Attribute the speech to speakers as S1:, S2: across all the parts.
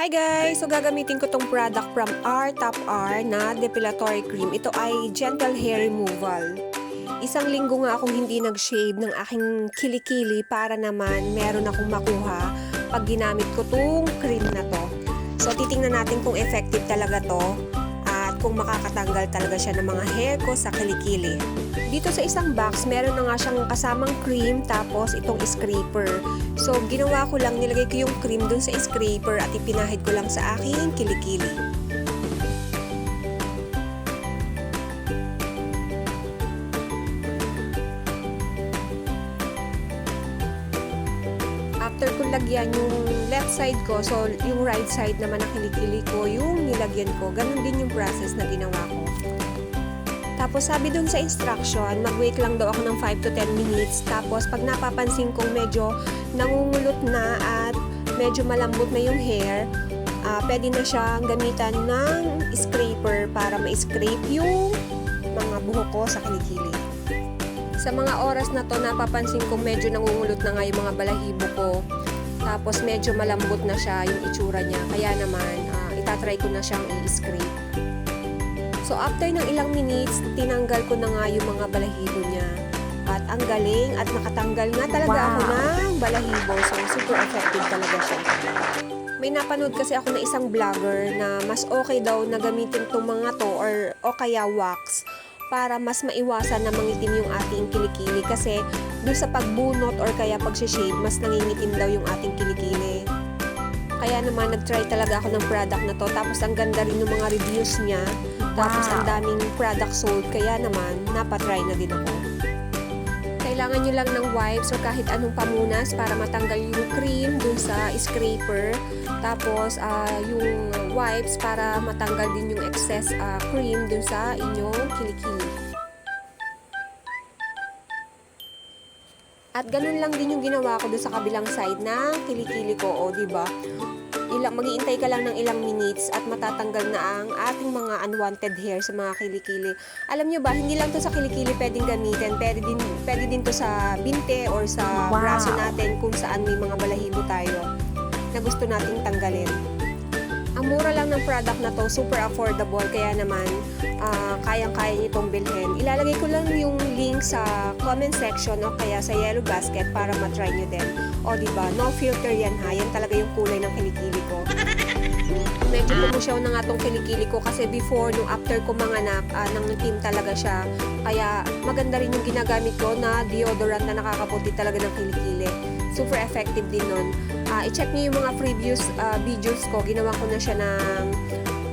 S1: Hi guys! So gagamitin ko tong product from R Top R na depilatory cream. Ito ay gentle hair removal. Isang linggo nga akong hindi nag-shave ng aking kilikili para naman meron akong makuha pag ginamit ko tong cream na to. So titingnan natin kung effective talaga to kung makakatanggal talaga siya ng mga hair ko sa kilikili. Dito sa isang box, meron na nga siyang kasamang cream tapos itong scraper. So, ginawa ko lang, nilagay ko yung cream dun sa scraper at ipinahid ko lang sa aking kilikili. After ko lagyan yung left side ko, so yung right side naman na kilikili ko, yung nilagyan ko, ganun din yung process na ginawa ko. Tapos sabi dun sa instruction, mag-wait lang daw ako ng 5 to 10 minutes. Tapos pag napapansin kong medyo nangungulot na at medyo malambot na yung hair, ah, pwede na siyang gamitan ng scraper para ma-scrape yung mga buhok ko sa kilikili. Sa mga oras na to, napapansin kong medyo nangungulot na nga yung mga balahibo ko. Tapos medyo malambot na siya yung itsura niya. Kaya naman, ah, itatry ko na siyang i-scrape. So after ng ilang minutes, tinanggal ko na nga yung mga balahibo niya. At ang galing at nakatanggal nga talaga
S2: Wow.
S1: ako ng balahibo. So super effective talaga siya. May napanood kasi ako na isang vlogger na mas okay daw na gamitin itong mga to or o kaya wax para mas maiwasan na mangitim yung ating kilikili kasi doon sa pagbunot or kaya pag-shave, mas nangingitim daw yung ating kilikili. Kaya naman, nag-try talaga ako ng product na to. Tapos, ang ganda rin ng mga reviews niya. Tapos,
S2: Wow.
S1: ang daming product sold. Kaya naman, napatry na din ako. Kailangan nyo lang ng wipes or kahit anong pamunas para matanggal yung cream dun sa scraper. Tapos, ah, yung wipes para matanggal din yung excess ah, cream dun sa inyong kilikili. At ganun lang din yung ginawa ko doon sa kabilang side ng kilikili ko, o di ba? Ilang magiintay ka lang ng ilang minutes at matatanggal na ang ating mga unwanted hair sa mga kilikili. Alam nyo ba, hindi lang to sa kilikili pwedeng gamitin, pwede din, pwede din to sa binte or sa
S2: Wow.
S1: braso natin kung saan may mga balahibo tayo na gusto nating tanggalin. Ang mura lang ng product na to, super affordable, kaya naman ah, kayang-kaya niyo itong bilhin. Ilalagay ko lang yung link sa comment section o kaya sa yellow basket para matry nyo din. O di ba no filter yan ha, yan talaga yung kulay ng kilikili ko. Medyo pumusyaw na nga tong kilikili ko kasi before, nung after ko manganak, uh, nangitim talaga siya. Kaya maganda rin yung ginagamit ko na deodorant na nakakaputi talaga ng kilikili. Super effective din nun. Ah, i-check niyo yung mga previous ah, videos ko. Ginawa ko na siya ng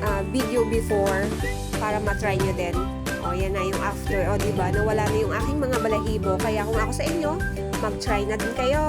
S1: ah, video before para matry nyo din. O, yan na yung after. O, diba? Nawala na yung aking mga balahibo. Kaya kung ako sa inyo, mag-try na din kayo.